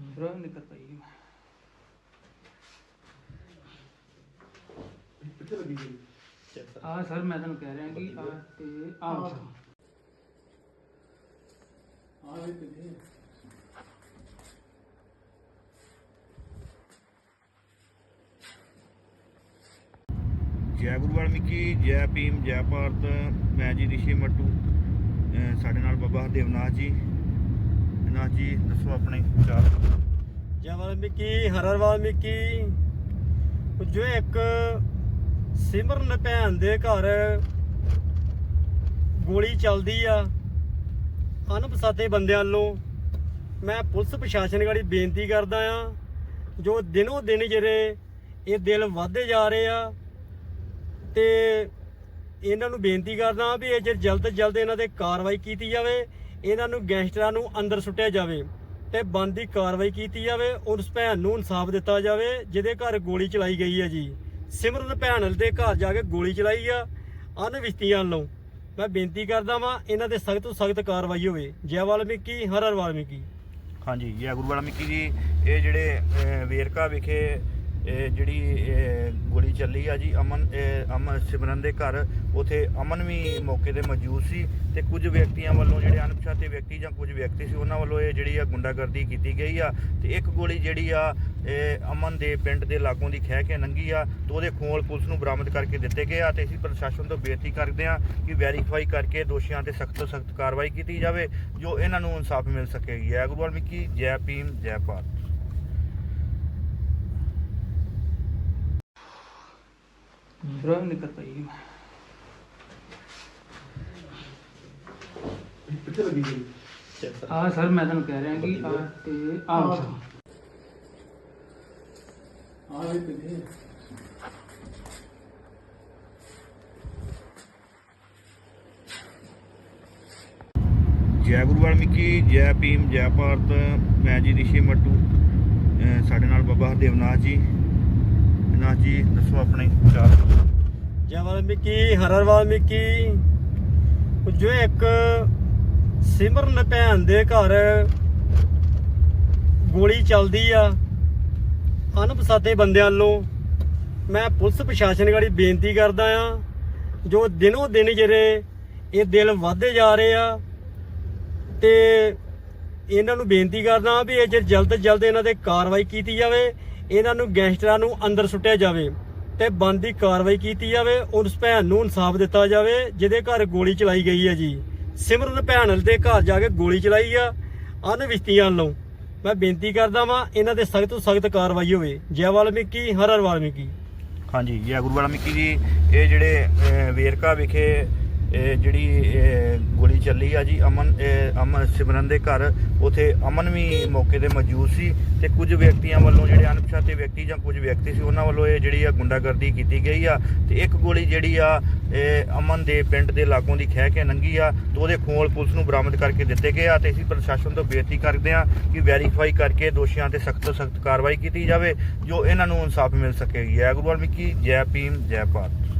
ਬਰਾ ਨਿਕਲ ਪਈ ਕਿੱਥੇ ਲੱਗੀ ਗਈ ਆ ਸਰ ਮੈਂ ਤੁਹਾਨੂੰ ਕਹਿ ਰਿਹਾ ਕਿ ਆ ਤੇ ਆ ਆ ਵੀ ਕਿੱਥੇ ਜੈ ਗੁਰੂ ਵਾਲਮੀਕੀ ਜੈ ਭੀਮ ਜੈ ਭਾਰਤ ਮੈਂ ਜੀ ਰਿਸ਼ੀ ਮੱਟੂ ਸਾਡੇ ਨਾਲ ਬਾਬਾ ਹਰਦੇਵਨਾਥ ਜੀ। ਨਾਥ ਜੀ, ਦੱਸੋ ਆਪਣੇ ਵਿਚਾਰ ਜੈ ਵਾਲਮੀਕੀ ਹਰਰ ਵਾਲਮੀਕੀ ਜੋ ਇੱਕ ਸਿਮਰਨ ਭੈਣ ਦੇ ਘਰ ਗੋਲੀ ਚੱਲਦੀ ਆ, ਅਣਪਛਾਤੇ ਬੰਦਿਆਂ ਵੱਲੋਂ। ਮੈਂ ਪੁਲਿਸ ਪ੍ਰਸ਼ਾਸਨ ਗਾੜੀ ਬੇਨਤੀ ਕਰਦਾ ਆ, ਜੋ ਦਿਨੋ ਦਿਨ ਜਿਹੜੇ ਇਹ ਦਿਲ ਵੱਧਦੇ ਜਾ ਰਹੇ ਆ, ਤੇ ਇਹਨਾਂ ਨੂੰ ਬੇਨਤੀ ਕਰਦਾ ਵੀ ਇਹ ਜੇ ਜਲਦ ਤੋਂ ਜਲਦ ਇਹਨਾਂ ਤੇ ਕਾਰਵਾਈ ਕੀਤੀ ਜਾਵੇ ਇਹਨਾਂ ਨੂੰ ਗੈਂਗਸਟਰਾਂ ਨੂੰ ਅੰਦਰ ਸੁੱਟਿਆ ਜਾਵੇ ਤੇ ਬੰਦੀ ਕਾਰਵਾਈ ਕੀਤੀ ਜਾਵੇ, ਉਸ ਭੈਣ ਨੂੰ ਇਨਸਾਫ ਦਿੱਤਾ ਜਾਵੇ, ਜਿਹਦੇ ਘਰ ਗੋਲੀ ਚਲਾਈ ਗਈ ਹੈ ਜੀ। ਸਿਮਰਨ ਭੈਣ ਦੇ ਘਰ ਜਾ ਕੇ ਗੋਲੀ ਚਲਾਈ ਆ ਅਨਵਿਸ਼ਤੀਆਂ ਵੱਲੋਂ। ਮੈਂ ਬੇਨਤੀ ਕਰਦਾ ਵਾਂ, ਇਹਨਾਂ ਦੇ ਸਖਤ ਤੋਂ ਸਖਤ ਕਾਰਵਾਈ ਹੋਵੇ। ਜੈ ਵਾਲਮੀਕੀ, ਹਰ ਹਰ ਵਾਲਮੀਕੀ। ਹਾਂਜੀ, ਜੈ ਗੁਰੂ ਵਾਲਮੀਕੀ ਜੀ, ਇਹ ਜਿਹੜੇ ਵੇਰਕਾ ਵਿਖੇ ਇਹ ਜਿਹੜੀ ਗੋਲੀ ਚੱਲੀ ਆ ਜੀ, ਅਮਨ ਅਮਨ ਸਿਮਰਨ ਦੇ ਘਰ। ਉਥੇ ਅਮਨ ਵੀ ਮੌਕੇ ਤੇ ਮੌਜੂਦ ਸੀ ਤੇ ਕੁਝ ਵਿਅਕਤੀਆਂ ਵੱਲੋਂ ਜਿਹੜੇ ਅਣਪਛਾਤੇ ਵਿਅਕਤੀ ਜਾਂ ਕੁਝ ਵਿਅਕਤੀ ਸੀ, ਉਹਨਾਂ ਵੱਲੋਂ ਇਹ ਜਿਹੜੀ ਆ ਗੁੰਡਾਗਰਦੀ ਕੀਤੀ ਗਈ ਆ। ਤੇ ਇੱਕ ਗੋਲੀ ਜਿਹੜੀ ਆ, ਇਹ ਅਮਨ ਦੇ ਪਿੰਡ ਦੇ ਲਾਗੋਂ ਦੀ ਖਹਿ ਕੇ ਲੰਘੀ ਆ, ਤੇ ਉਹਦੇ ਖੋਲ ਪੁਲਿਸ ਨੂੰ ਬਰਾਮਦ ਕਰਕੇ ਦਿੱਤੇ ਗਏ ਆ ਤੇ ਅਸੀਂ ਪ੍ਰਸ਼ਾਸਨ ਤੋਂ ਬੇਨਤੀ ਕਰਦੇ ਆ ਕਿ ਵੈਰੀਫਾਈ ਕਰਕੇ ਦੋਸ਼ੀਆਂ ਤੇ ਸਖਤ ਤੋਂ ਸਖਤ ਕਾਰਵਾਈ ਕੀਤੀ ਜਾਵੇ, ਜੋ ਇਹਨਾਂ ਨੂੰ ਇਨਸਾਫ ਮਿਲ ਸਕੇਗੀ। ਜੈ ਗੁਰੂ ਵਾਲਮੀਕੀ ਜੈ ਭੀਮ, ਜੈ ਭਾਰਤ। ਬਰਾ ਨਿਕਲ ਪਈ ਕਿੱਥੇ ਲੱਗੀ ਗਈ ਆ ਸਰ ਮੈਂ ਤੁਹਾਨੂੰ ਕਹਿ ਰਿਹਾ ਕਿ ਆ ਤੇ ਆ ਆ ਵੀ ਕਿੱਥੇ ਜੈ ਗੁਰੂ ਵਾਲਮੀਕੀ ਜੈ ਭੀਮ ਜੈ ਭਾਰਤ ਮੈਂ ਜੀ ਰਿਸ਼ੀ ਮੱਟੂ ਅਹ ਸਾਡੇ ਨਾਲ ਬਾਬਾ ਹਰਦੇਵਨਾਥ ਜੀ ਨਾਥ ਜੀ, ਦੱਸੋ ਆਪਣੇ ਵਿਚਾਰ ਜੈ ਵਾਲਮੀਕੀ, ਹਰ ਵਾਲਮੀਕੀ। ਜੋ ਇੱਕ ਸਿਮਰਨ ਭੈਣ ਦੇ ਘਰ ਗੋਲੀ ਚੱਲਦੀ ਆ, ਅਣਪਛਾਤੇ ਬੰਦਿਆਂ ਨੂੰ ਮੈਂ ਪੁਲਿਸ ਪ੍ਰਸ਼ਾਸਨ ਗਾੜੀ ਬੇਨਤੀ ਕਰਦਾ ਆ, ਜੋ ਦਿਨੋ ਦਿਨ ਜਿਹੜੇ ਇਹ ਦਿਲ ਵੱਧਦੇ ਜਾ ਰਹੇ ਆ, ਤੇ ਇਹਨਾਂ ਨੂੰ ਬੇਨਤੀ ਕਰਦਾ ਵੀ ਇਹ ਜੇ ਜਲਦ ਤੋਂ ਜਲਦ ਇਹਨਾਂ ਤੇ ਕਾਰਵਾਈ ਕੀਤੀ ਜਾਵੇ ਇਹਨਾਂ ਨੂੰ ਗੈਂਗਸਟਰਾਂ ਨੂੰ ਅੰਦਰ ਸੁੱਟਿਆ ਜਾਵੇ ਤੇ ਬੰਦੀ ਕਾਰਵਾਈ ਕੀਤੀ ਜਾਵੇ, ਉਸ ਭੈਣ ਨੂੰ ਇਨਸਾਫ ਦਿੱਤਾ ਜਾਵੇ, ਜਿਹਦੇ ਘਰ ਗੋਲੀ ਚਲਾਈ ਗਈ ਹੈ ਜੀ। ਸਿਮਰਨ ਭੈਣ ਦੇ ਘਰ ਜਾ ਕੇ ਗੋਲੀ ਚਲਾਈ ਆ ਅਨਵਿਸ਼ਤੀਆਂ ਵੱਲੋਂ। ਮੈਂ ਬੇਨਤੀ ਕਰਦਾ ਵਾਂ, ਇਹਨਾਂ ਤੇ ਸਖਤ ਤੋਂ ਸਖਤ ਕਾਰਵਾਈ ਹੋਵੇ। ਜੈ ਵਾਲਮੀਕੀ, ਹਰ ਹਰ ਵਾਲਮੀਕੀ। ਹਾਂਜੀ, ਜੈ ਗੁਰੂ ਵਾਲਮੀਕੀ ਜੀ, ਇਹ ਜਿਹੜੇ ਵੇਰਕਾ ਵਿਖੇ ਇਹ ਜਿਹੜੀ ਗੋਲੀ ਚੱਲੀ ਆ ਜੀ, ਅਮਨ ਅਮਨ ਸਿਮਰਨ ਦੇ ਘਰ, ਉਥੇ ਅਮਨ ਵੀ ਮੌਕੇ ਤੇ ਮੌਜੂਦ ਸੀ ਤੇ ਕੁਝ ਵਿਅਕਤੀਆਂ ਵੱਲੋਂ ਜਿਹੜੇ ਅਣਪਛਾਤੇ ਵਿਅਕਤੀ ਜਾਂ ਕੁਝ ਵਿਅਕਤੀ ਸੀ, ਉਹਨਾਂ ਵੱਲੋਂ ਇਹ ਜਿਹੜੀ ਆ ਗੁੰਡਾਗਰਦੀ ਕੀਤੀ ਗਈ ਆ। ਤੇ ਇੱਕ ਗੋਲੀ ਜਿਹੜੀ ਆ, ਇਹ ਅਮਨ ਦੇ ਪਿੰਡ ਦੇ ਲਾਗੋਂ ਦੀ ਖਹਿ ਕੇ ਲੰਘੀ ਆ ਤੇ ਉਹਦੇ ਖੋਲ ਪੁਲਿਸ ਨੂੰ ਬਰਾਮਦ ਕਰਕੇ ਦਿੱਤੇ ਗਏ ਆ ਤੇ ਅਸੀਂ ਪ੍ਰਸ਼ਾਸਨ ਤੋਂ ਬੇਨਤੀ ਕਰਦੇ ਆ ਕਿ ਵੈਰੀਫਾਈ ਕਰਕੇ ਦੋਸ਼ੀਆਂ ਤੇ ਸਖਤ ਤੋਂ ਸਖਤ ਕਾਰਵਾਈ ਕੀਤੀ ਜਾਵੇ, ਜੋ ਇਹਨਾਂ ਨੂੰ ਇਨਸਾਫ ਮਿਲ ਸਕੇਗੀ। ਜੈ ਗੁਰੂ ਵਾਲਮੀਕੀ, ਜੈ ਭੀਮ, ਜੈ ਭਾਰਤ।